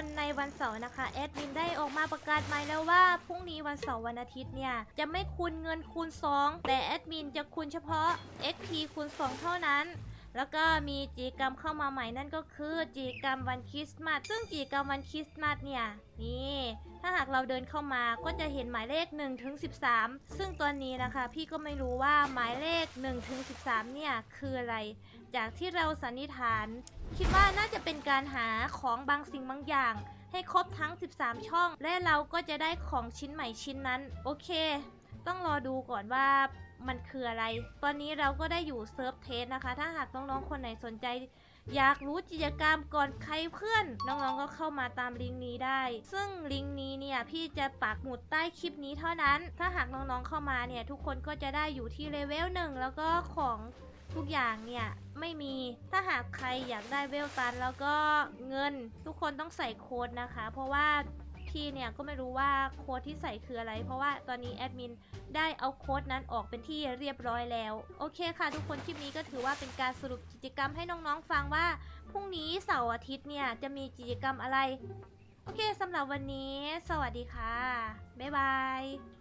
นในวันเสาร์นะคะแอดมินได้ออกมาประกาศใหม่แล้วว่าพรุ่งนี้วันเสาร์วันอาทิตย์เนี่ยจะไม่คูณเงินคูณ 2 แต่แอดมินจะคูณเฉพาะ XP คูณ 2 เท่านั้น แล้วก็มีกิจกรรมเข้ามาใหม่นั่นก็คือกิจกรรมวันคริสต์มาสซึ่งกิจกรรมวันคริสต์มาสเนี่ยนี่ถ้าหากเราเดินเข้ามาก็จะเห็นหมายเลข1ถึง13 ซึ่งตอนนี้นะคะ พี่ก็ไม่รู้ว่าหมายเลข1ถึง13 เนี่ยคืออะไร จากที่เราสันนิษฐาน คิดว่าน่าจะเป็นการหาของบางสิ่งบางอย่าง ให้ครบทั้ง 13 ช่อง และเราก็จะได้ของชิ้นใหม่ชิ้นนั้น โอเค ต้องรอดูก่อนว่ามันคืออะไร ตอนนี้เราก็ได้อยู่เซิร์ฟเทสนะคะ ถ้าหากน้องๆคนไหนสนใจ อยากรู้กิจกรรมก่อนใครเพื่อน น้องๆก็เข้ามาตามลิงก์นี้ได้ ซึ่งลิงก์นี้เนี่ยพี่จะปักหมุดใต้คลิปนี้เท่านั้น ถ้าหากน้องๆเข้ามาเนี่ยทุกคนก็จะได้อยู่ที่เลเวลหนึ่งแล้วก็ของทุกอย่างเนี่ยไม่มี ถ้าหากใครอยากได้เวลตัน แล้วก็เงินทุกคนต้องใส่โค้ดนะคะ เพราะว่า พี่เนี่ยก็ไม่รู้ว่าโค้ดที่ใส่คืออะไร เพราะว่าตอนนี้แอดมินได้เอาโค้ดนั้นออกเป็นที่เรียบร้อยแล้ว โอเคค่ะ ทุกคนคลิปนี้ก็ถือว่าเป็นการสรุปกิจกรรมให้น้องๆฟังว่าพรุ่งนี้เสาร์อาทิตย์เนี่ยจะมีกิจกรรมอะไร โอเคสำหรับวันนี้ สวัสดีค่ะ บ๊ายบาย